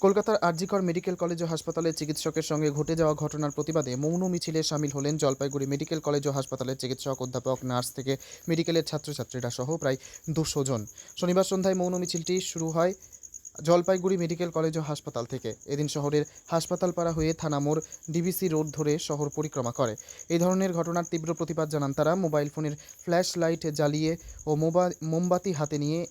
কলকাতার RG Kar medical college ও হাসপাতালের চিকিৎসকের সঙ্গে ঘটে যাওয়া ঘটনার প্রতিবাদে মৌন মিছিলে সামিল হলেন জলপাইগুড়ি মেডিকেল কলেজ ও হাসপাতালের চিকিৎসক, অধ্যাপক, নার্স থেকে মেডিকেলের ছাত্রছাত্রীরা সহ প্রায় দুশো জন। শনিবার সন্ধ্যায় মৌন মিছিলটি শুরু হয় জলপাইগুড়ি মেডিকেল কলেজ ও হাসপাতাল থেকে। এদিন শহরের হাসপাতাল পাড়া হয়ে থানা মোড় ডিবিসি রোড ধরে শহর পরিক্রমা করে। এই ধরনের ঘটনার তীব্র প্রতিবাদ জানান তারা। মোবাইল ফোনের ফ্ল্যাশ লাইট জ্বালিয়ে ও মোবা- মোমবাতি হাতে নিয়ে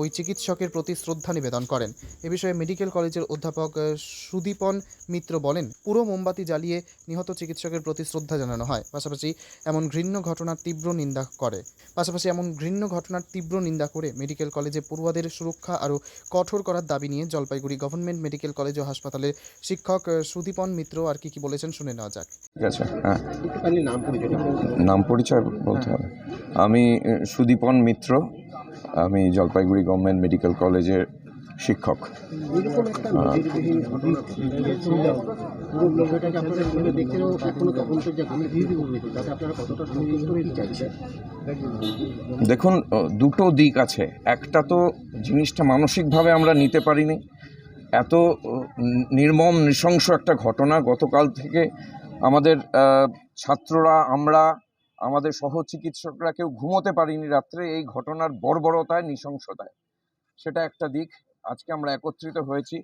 ওই চিকিৎসকের প্রতি শ্রদ্ধা নিবেদন করেন। এ বিষয়ে মেডিকেল কলেজের অধ্যাপক সুদীপন মিত্র বলেন পুরো মোমবাতি জ্বালিয়ে নিহত চিকিৎসকের প্রতি শ্রদ্ধা জানানো হয়। পাশাপাশি এমন ঘৃণ্য ঘটনার তীব্র নিন্দা করে। পাশাপাশি এমন ঘৃণ্য ঘটনার তীব্র নিন্দা করে মেডিকেল কলেজে পড়ুয়াদের সুরক্ষা আরও কঠোর করার দাবি নিয়ে জলপাইগুড়ি গভর্নমেন্ট মেডিকেল কলেজ ও হাসপাতালের শিক্ষক সুদীপন মিত্র আর কি কি বলেছেন শুনে নেওয়া যাক। ঠিক আছে হ্যাঁ। নাম পরিচয় বলতে হবে। আমি সুদীপন মিত্র। আমি জলপাইগুড়ি গভর্নমেন্ট মেডিকেল কলেজের শিক্ষক। দেখুন দুটো দিক আছে। একটা তো জিনিসটা মানসিকভাবে আমরা নিতে পারিনি। এত নির্মম, নৃশংস একটা ঘটনা গতকাল থেকে আমাদের ছাত্ররা, আমরা আমাদের সহ চিকিৎসকরা কেউ ঘুমোতে পারিনি রাত্রে, এই ঘটনার বর্বরতায়, নৃশংসতায়। সেটা একটা দিক। আজকে আমরা একত্রিত হয়েছি।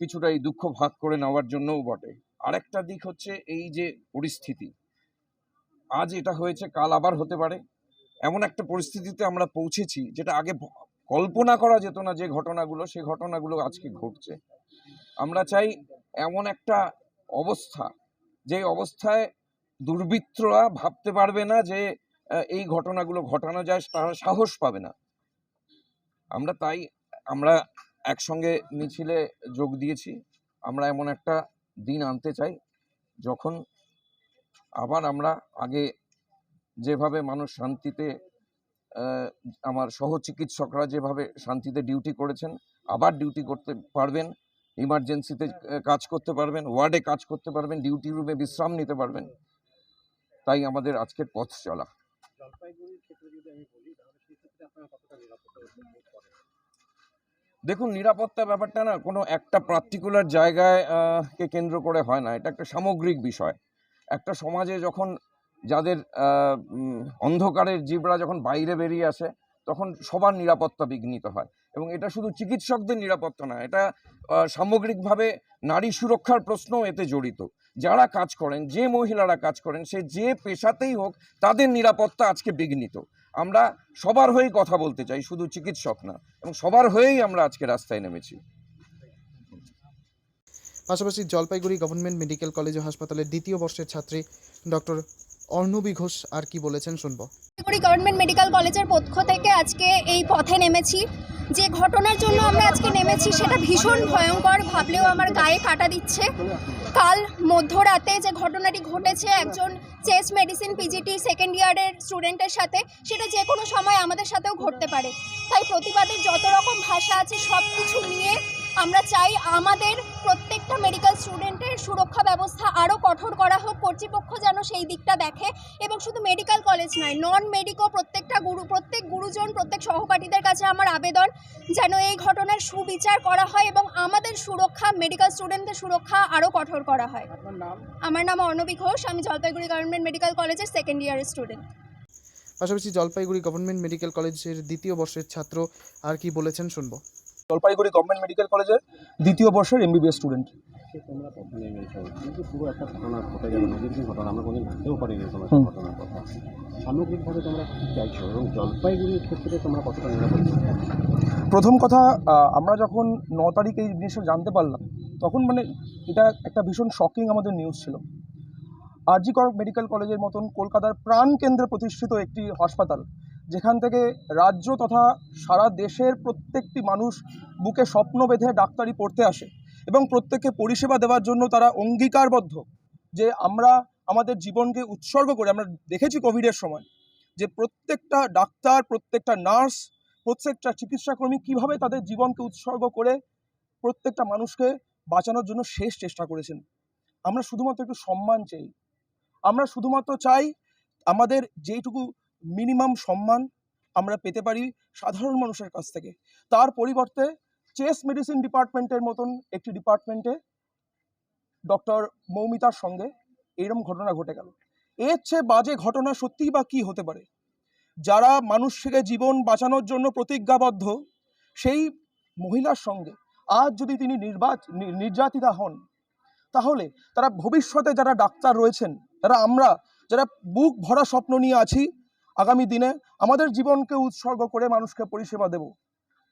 কিছুটা এই দুঃখ ভাগ করে নেওয়ার জন্যও বটে। আরেকটা দিক হচ্ছে এই যে পরিস্থিতি। আজ এটা হয়েছে, কাল আবার হতে পারে। এমন একটা পরিস্থিতিতে আমরা পৌঁছেছি যেটা আগে কল্পনা করা যেত না যে ঘটনাগুলো সেই ঘটনাগুলো আজকে ঘটছে। আমরা চাই এমন একটা অবস্থা, যে অবস্থায় দুর্বৃত্তরা ভাবতে পারবে না যে এই ঘটনাগুলো ঘটানো যায়, তারা সাহস পাবে না। আমরা তাই, আমরা একসঙ্গে মিছিলে যোগ দিয়েছি। আমরা এমন একটা দিন আনতে চাই, যখন আবার আমরা আগে যেভাবে মানুষ শান্তিতে আমার সহ চিকিৎসকরা যেভাবে শান্তিতে ডিউটি করেছেন, আবার ডিউটি করতে পারবেন, ইমার্জেন্সিতে কাজ করতে পারবেন, ওয়ার্ডে কাজ করতে পারবেন, ডিউটি রুমে বিশ্রাম নিতে পারবেন তাই আমাদের আজকের পথ চলা। দেখুন নিরাপত্তা ব্যাপারটা না কোনো একটা পার্টিকুলার জায়গায় কে কেন্দ্র করে হয় না। এটা একটা সামগ্রিক বিষয়। একটা সমাজে যখন যাদের অন্ধকারের জীবরা যখন বাইরে বেরিয়ে আসে তখন সবার নিরাপত্তা বিঘ্নিত হয় এবং এটা শুধু চিকিৎসকদের নিরাপত্তা না এটা সামগ্রিকভাবে নারী সুরক্ষার প্রশ্ন এতে জড়িত। যারা কাজ করেন, যে মহিলারা কাজ করেন, সে যে পেশাতেই হোক, তাদের নিরাপত্তা আজকে বিঘ্নিত। আমরা সবার হয়েই কথা বলতে চাই, শুধু চিকিৎসক না, এবং সবার হয়েই আমরা আজকে রাস্তায় নেমেছি। পাশাপাশি জলপাইগুড়ি গভর্নমেন্ট মেডিকেল কলেজ ও হাসপাতালের দ্বিতীয় বর্ষের ছাত্রী ডক্টর অর্ণবী ঘোষ, আর কি বলেছেন শুনব। শিলিগুড়ি গভর্নমেন্ট মেডিকেল কলেজের পক্ষ থেকে আজকে এই পথে নেমেছি। যে ঘটনার জন্য আমরা আজকে নেমেছি সেটা ভীষণ ভয়ঙ্কর, ভাবলেও আমার গায়ে কাটা দিচ্ছে। কাল মধ্যরাতে যে ঘটনাটি ঘটেছে, একজন চেস্ট মেডিসিন পিজিটি সেকেন্ড ইয়ারের স্টুডেন্টের সাথে, সেটা যে কোনো সময় আমাদের সাথেও ঘটতে পারে। তাই প্রতিবাদের যত রকম ভাষা আছে সব কিছু নিয়ে আমরা চাই আমাদের প্রত্যেকটা মেডিকেল স্টুডেন্টের সুরক্ষা ব্যবস্থা আরও কঠোর করা হোক কর্তৃপক্ষ যেন সেই দিকটা দেখে। এবং শুধু মেডিকেল কলেজ নয় নন মেডিকো প্রত্যেকটা গুরু প্রত্যেক গুরুজন প্রত্যেক সহপাঠীদের কাছে আমার আবেদন যেন এই ঘটনার সুবিচার করা হয় এবং আমাদের সুরক্ষা মেডিকেল স্টুডেন্টদের সুরক্ষা আরও কঠোর করা হয়। আমার নাম অর্ণবী ঘোষ আমি জলপাইগুড়ি গভর্নমেন্ট মেডিকেল কলেজের সেকেন্ড ইয়ারের স্টুডেন্ট পাশাপাশি জলপাইগুড়ি গভর্নমেন্ট মেডিকেল কলেজের দ্বিতীয় বর্ষের ছাত্র আর কি বলেছেন শুনব। জলপাইগুড়ি গভর্নমেন্ট মেডিকেল কলেজের দ্বিতীয় বর্ষের এমবিবিএস স্টুডেন্ট প্রথম কথা আমরা যখন ন তারিখে এই জিনিসটা জানতে পারলাম তখন মানে এটা একটা ভীষণ শকিং আমাদের নিউজ ছিল। আরজি কর মেডিকেল কলেজের মতন কলকাতার প্রাণ কেন্দ্রে প্রতিষ্ঠিত একটি হাসপাতাল যেখান থেকে রাজ্য তথা সারা দেশের প্রত্যেকটি মানুষ বুকে স্বপ্ন বেঁধে ডাক্তারি পড়তে আসে এবং প্রত্যেককে পরিষেবা দেওয়ার জন্য তারা অঙ্গীকারবদ্ধ যে আমরা আমাদের জীবনকে উৎসর্গ করে, আমরা দেখেছি কোভিডের সময়, যে প্রত্যেকটা ডাক্তার, প্রত্যেকটা নার্স, প্রত্যেকটা চিকিৎসাকর্মী কীভাবে তাদের জীবনকে উৎসর্গ করে প্রত্যেকটা মানুষকে বাঁচানোর জন্য শেষ চেষ্টা করেছেন। আমরা শুধুমাত্র একটু সম্মান চাই। আমরা শুধুমাত্র চাই আমাদের যেইটুকু মিনিমাম সম্মান আমরা পেতে পারি সাধারণ মানুষের কাছ থেকে। তার পরিবর্তে চেস মেডিসিন ডিপার্টমেন্টের মতন একটি ডিপার্টমেন্টে ডক্টর মৌমিতার সঙ্গে এইরকম ঘটনা ঘটে গেল। এর চেয়ে বাজে ঘটনা সত্যিই বা কী হতে পারে? যারা মানুষকে জীবন বাঁচানোর জন্য প্রতিজ্ঞাবদ্ধ, সেই মহিলার সঙ্গে আজ যদি তিনি নির্বাচ নির্যাতিতা হন, তাহলে তারা ভবিষ্যতে যারা ডাক্তার রয়েছেন, যারা আমরা, যারা বুক ভরা স্বপ্ন নিয়ে আছি আগামী দিনে আমাদের জীবনকে উৎসর্গ করে মানুষকে পরিষেবা দেব।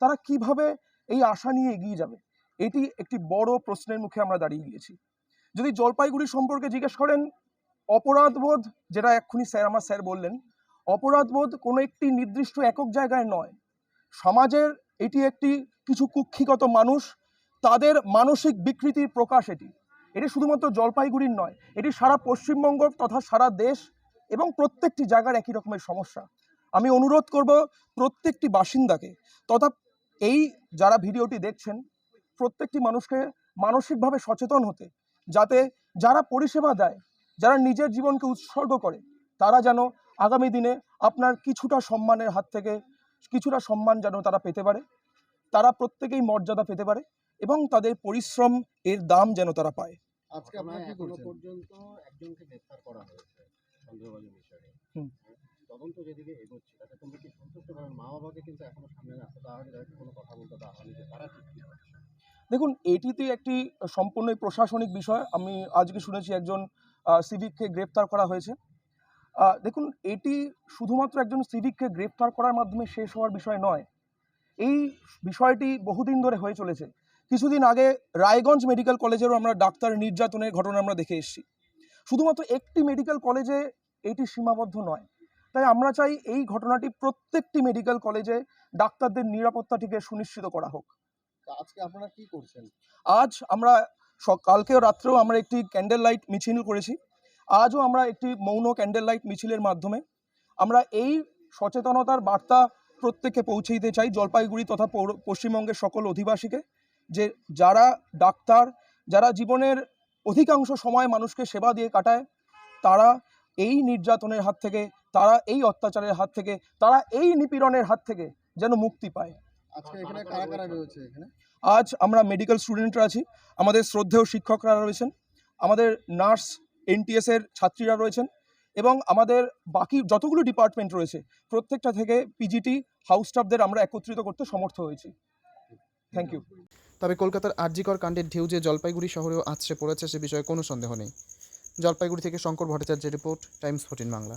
তারা কীভাবে এই আশা নিয়ে এগিয়ে যাবে? এটি একটি বড় প্রশ্নের মুখে আমরা দাঁড়িয়ে গিয়েছি। যদি জলপাইগুড়ি সম্পর্কে জিজ্ঞেস করেন, অপরাধবোধ, যেটা এক্ষুনি স্যার, আমার স্যার বললেন, অপরাধবোধ কোনো একটি নির্দিষ্ট একক জায়গায় নয়। সমাজের এটি একটি কিছু কুক্ষিগত মানুষ, তাদের মানসিক বিকৃতির প্রকাশ এটি। এটি শুধুমাত্র জলপাইগুড়ির নয়, এটি সারা পশ্চিমবঙ্গ তথা সারা দেশ এবং প্রত্যেকটি জায়গার একই রকমের সমস্যা। আমি অনুরোধ করব প্রত্যেকটি বাসিন্দাকে তথা এই যারা ভিডিওটি দেখছেন প্রত্যেকটি মানুষকে মানসিকভাবে সচেতন হতে যাতে যারা পরিষেবা দেয় যারা নিজের জীবনকে উৎসর্গ করে তারা যেন আগামী দিনে আপনার কিছুটা সম্মানের হাত থেকে কিছুটা সম্মান যেন তারা পেতে পারে তারা প্রত্যেকেই মর্যাদা পেতে পারে এবং তাদের পরিশ্রম এর দাম যেন তারা পায়। আজকে আপনারা কি এখনও পর্যন্ত একজনকে গ্রেফতার করা হয়েছে। সন্দেহবাদী বিষয়ে হুম। তদন্ত যেদিকে এগোচ্ছে তাতে তোমরা কি সন্তুষ্ট? কারণ মা বাবাকে কিন্তু এখনও সামনে আসতে দেওয়া হয়নি। তাদেরকে কোনো কথা বলতে দেওয়া হয়নি যে তারা ঠিক দেখুন এটিতে একটি সম্পূর্ণই প্রশাসনিক বিষয়। আমি আজকে শুনেছি একজন সিভিককে গ্রেপ্তার করা হয়েছে। দেখুন এটি শুধুমাত্র একজন সিভিককে গ্রেপ্তার করার মাধ্যমে শেষ হওয়ার বিষয় নয়। এই বিষয়টি বহুদিন ধরে হয়ে চলেছে। কিছুদিন আগে রায়গঞ্জ মেডিকেল কলেজেরও আমরা ডাক্তার নির্যাতনের ঘটনা আমরা দেখে এসেছি। শুধুমাত্র একটি মেডিকেল কলেজে এটি সীমাবদ্ধ নয়। তাই আমরা চাই এই ঘটনাটি প্রত্যেকটি মেডিকেল কলেজে ডাক্তারদের নিরাপত্তাটিকে সুনিশ্চিত করা হোক। আজকে আপনারা কি করছেন? আজ আমরা কালকেও রাত্রেও আমরা একটি ক্যান্ডেল লাইট মিছিল করেছি। আজও আমরা একটি মৌন ক্যান্ডেল লাইট মিছিলের মাধ্যমে আমরা এই সচেতনতার বার্তা প্রত্যেককে পৌঁছে দিতে চাই জলপাইগুড়ি তথা পশ্চিমবঙ্গের সকল অধিবাসীকে যে যারা ডাক্তার যারা জীবনের অধিকাংশ সময় মানুষকে সেবা দিয়ে কাটায় তারা এই নির্যাতনের হাত থেকে তারা এই অত্যাচারের হাত থেকে তারা এই নিপীড়নের হাত থেকে যেন মুক্তি পায়। আজকে এখানে কারা কারা রয়েছে এখানে? আজ আমরা মেডিকেল স্টুডেন্টরা আছি আমাদের শ্রদ্ধেয় শিক্ষকরা রয়েছেন আমাদের নার্স এনটিএস এর ছাত্রীরা রয়েছেন এবং আমাদের বাকি যতগুলো ডিপার্টমেন্ট রয়েছে প্রত্যেকটা থেকে পিজিটি হাউস স্টাফদের আমরা একত্রিত করতে সমর্থ হয়েছি। থ্যাংক ইউ তবে কলকাতার আরজিকর কাণ্ডের ঢেউ যে জলপাইগুড়ি শহরেও আছড়ে পড়েছে সে বিষয়ে কোনো সন্দেহ নেই। জলপাইগুড়ি থেকে শঙ্কর ভট্টাচার্যের রিপোর্ট টাইমস ফোর্টিন বাংলা।